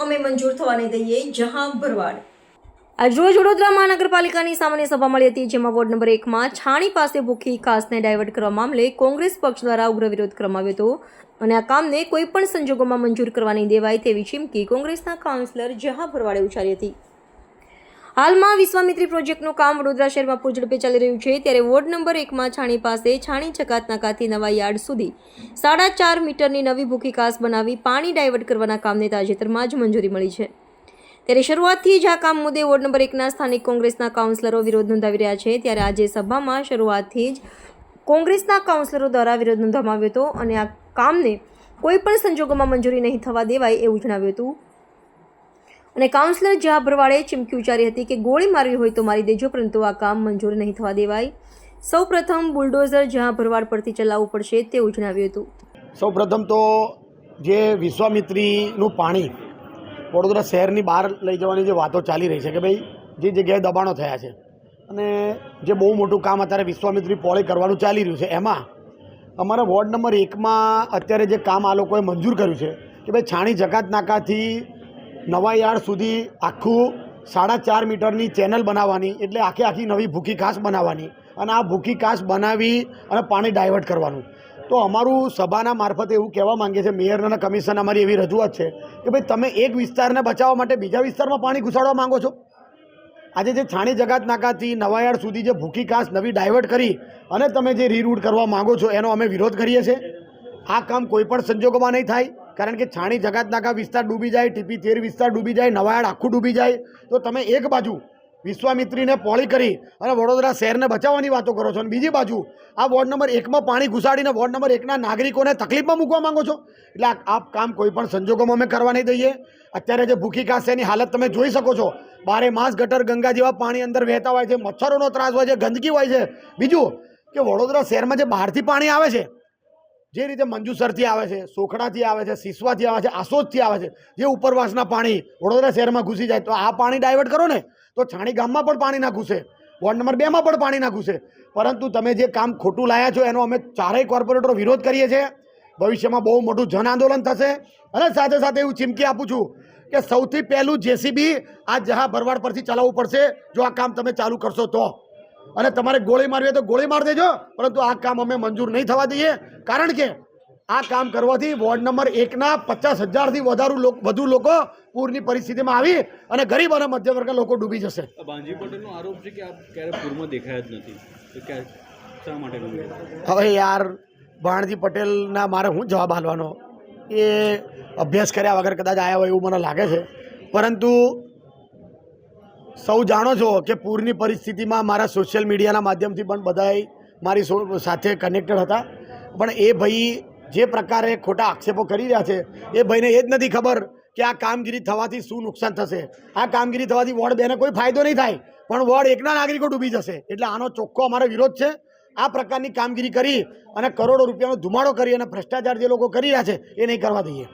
અમે મંજૂર થવા નહીં દઈએ. જહાં ભરવાડ. આજ રોજ વડોદરા મહાનગરપાલિકાની સામાન્ય સભા મળી હતી, જેમાં વોર્ડ નંબર એકમાં છાણી પાસે ભૂખી કાસને ડાયવર્ટ કરવા મામલે કોંગ્રેસ પક્ષ દ્વારા ઉગ્ર વિરોધ કરવામાં આવ્યો હતો. અને આ કામને કોઈપણ સંજોગોમાં મંજૂર કરવા નહીં દેવાય તેવી ચીમકી કોંગ્રેસના કાઉન્સિલર જહાં ભરવાડે ઉચ્ચારી હતી. હાલમાં વિશ્વામિત્રી પ્રોજેક્ટનું કામ વડોદરા શહેરમાં પૂરઝડપે ચાલી રહ્યું છે, ત્યારે વોર્ડ નંબર એકમાં છાણી પાસે છાણી ચકાત નાકાથી નવા યાર્ડ સુધી સાડા ચાર મીટરની નવી ભૂખી કાસ બનાવી પાણી ડાયવર્ટ કરવાના કામને તાજેતરમાં જ મંજૂરી મળી છે. ત્યારે શરૂઆતથી જ આ કામ મુદ્દે વોર્ડ નંબર એકના સ્થાનિક કોંગ્રેસના કાઉન્સિલરો વિરોધ નોંધાવી રહ્યા છે, ત્યારે આજે સભામાં શરૂઆતથી જ કોંગ્રેસના કાઉન્સિલરો દ્વારા વિરોધ નોંધવામાં આવ્યો હતો અને આ કામને કોઈપણ સંજોગોમાં મંજૂરી નહીં થવા દેવાય એવું જણાવ્યું હતું. અને કાઉન્સિલર જયા ભરવાડે ચીમકી ઉચ્ચારી હતી કે ગોળી મારવી હોય તો મારી દેજો, પરંતુ આ કામ મંજૂર નહીં થવા દેવાય. સૌ પ્રથમ બુલડોઝર જ્યાં ભરવાડ પરથી ચલાવવું પડશે તેવું જણાવ્યું હતું. સૌ પ્રથમ તો જે વિશ્વામિત્રીનું પાણી વડોદરા શહેરની બહાર લઈ જવાની જે વાતો ચાલી રહી છે કે ભાઈ, જે જગ્યાએ દબાણો થયા છે. અને જે બહુ મોટું કામ અત્યારે વિશ્વામિત્રી પોળી કરવાનું ચાલી રહ્યું છે, એમાં અમારા વોર્ડ નંબર એકમાં અત્યારે જે કામ આ લોકોએ મંજૂર કર્યું છે કે ભાઈ છાણી જકાત નાકાથી નવા યાર્ડ સુધી આખું સાડા ચાર મીટરની ચેનલ બનાવવાની, એટલે આખી આખી નવી ભૂખી ઘાસ બનાવવાની અને આ ભૂખી ઘાસ બનાવી અને પાણી ડાયવર્ટ કરવાનું. તો અમારું સભાના મારફતે એવું કહેવા માંગે છે મેયર અને કમિશન અમારી એવી રજૂઆત છે કે ભાઈ તમે એક વિસ્તારને બચાવવા માટે બીજા વિસ્તારમાં પાણી ઘુસાડવા માંગો છો? આજે જે છાણી જગાત નાકાથી નવાયાર્ડ સુધી જે ભૂખી ઘાસ નવી ડાયવર્ટ કરી અને તમે જે રીરૂટ કરવા માંગો છો, એનો અમે વિરોધ કરીએ છીએ. આ કામ કોઈ પણ સંજોગોમાં નહીં થાય. કારણ કે છાણી જગાત નાકા વિસ્તાર ડૂબી જાય, ટીપી તેર વિસ્તાર ડૂબી જાય નવાયાર્ડ આખું ડૂબી જાય. તો તમે એક બાજુ વિશ્વામિત્રીને પોળી કરી અને વડોદરા શહેરને બચાવવાની વાતો કરો છો. અને બીજી બાજુ આ વોર્ડ નંબર એકમાં પાણી ઘુસાડીને વોર્ડ નંબર એકના નાગરિકોને તકલીફમાં મૂકવા માંગો છો? એટલે આ કામ કોઈ પણ સંજોગોમાં અમે કરવા નહીં દઈએ. અત્યારે જે ભૂખી ઘાસ એની હાલત તમે જોઈ શકો છો. બારે માસ ગટર ગંગા જેવા પાણી અંદર વહેતા હોય છે, મચ્છરોનો ત્રાસ હોય છે, ગંદકી હોય છે. બીજું કે વડોદરા શહેરમાં જે બહારથી પાણી આવે છે જે રીતે મંજુસરથી આવે છે, સોખડાથી આવે છે, સિસવાથી આવે છે, આસોદથી આવે છે, જે ઉપરવાસના પાણી વડોદરા શહેરમાં ઘૂસી જાય, તો આ પાણી ડાયવર્ટ કરો ને, તો છાણી ગામમાં પણ પાણી ના ઘૂસે, વોર્ડ નંબર બેમાં પણ પાણી ના ઘૂસે. પરંતુ તમે જે કામ ખોટું લાયા છો, એનો અમે ચારેય કોર્પોરેટરો વિરોધ કરીએ છીએ. ભવિષ્યમાં બહુ મોટું જન આંદોલન થશે. અને સાથે સાથે એવું ચીમકી આપું છું કે સૌથી પહેલું જેસીબી આ જહા ભરવાડ પરથી ચલાવવું પડશે, જો આ કામ તમે ચાલુ કરશો તો. અને તમારે ગોળી મારવી હોય તો ગોળી મારી દેજો પરંતુ આ કામ અમે મંજૂર નહીં થવા દઈએ. કારણ કે આ કામ કરવાથી વોર્ડ નંબર એકના પચાસ હજારથી વધારે લોક- વધુ લોકો પૂરની પરિસ્થિતિમાં આવી અને ગરીબ અને મધ્યમ વર્ગના લોકો ડૂબી જશે. બાંજી પટેલનો આરોપ છે કે આપ ક્યારે પૂરમાં દેખાયા જ નથી. શા માટે હવે યાર ભાણજી પટેલના મારે શું જવાબ આપવાનો? એ અભ્યાસ કર્યા વગર કદાચ આવ્યા હોય એવું મને લાગે છે. પરંતુ સૌ જાણો છો કે પૂરની પરિસ્થિતિમાં મારા સોશિયલ મીડિયાના માધ્યમથી પણ બધાએ મારી સાથે કનેક્ટેડ હતા. પણ એ ભાઈ જે પ્રકારે ખોટા આક્ષેપો કરી રહ્યા છે, એ ભાઈને એ જ નથી ખબર કે આ કામગીરી થવાથી શું નુકસાન થશે. આ કામગીરી થવાથી વોર્ડ બેને કોઈ ફાયદો નહીં થાય, પણ વોર્ડ એકના નાગરિકો ડૂબી જશે. એટલે આનો ચોખ્ખો અમારો વિરોધ છે. આ પ્રકારની કામગીરી કરી અને કરોડો રૂપિયાનો ધુમાડો કરી અને ભ્રષ્ટાચાર જે લોકો કરી રહ્યા છે, એ નહીં કરવા દઈએ.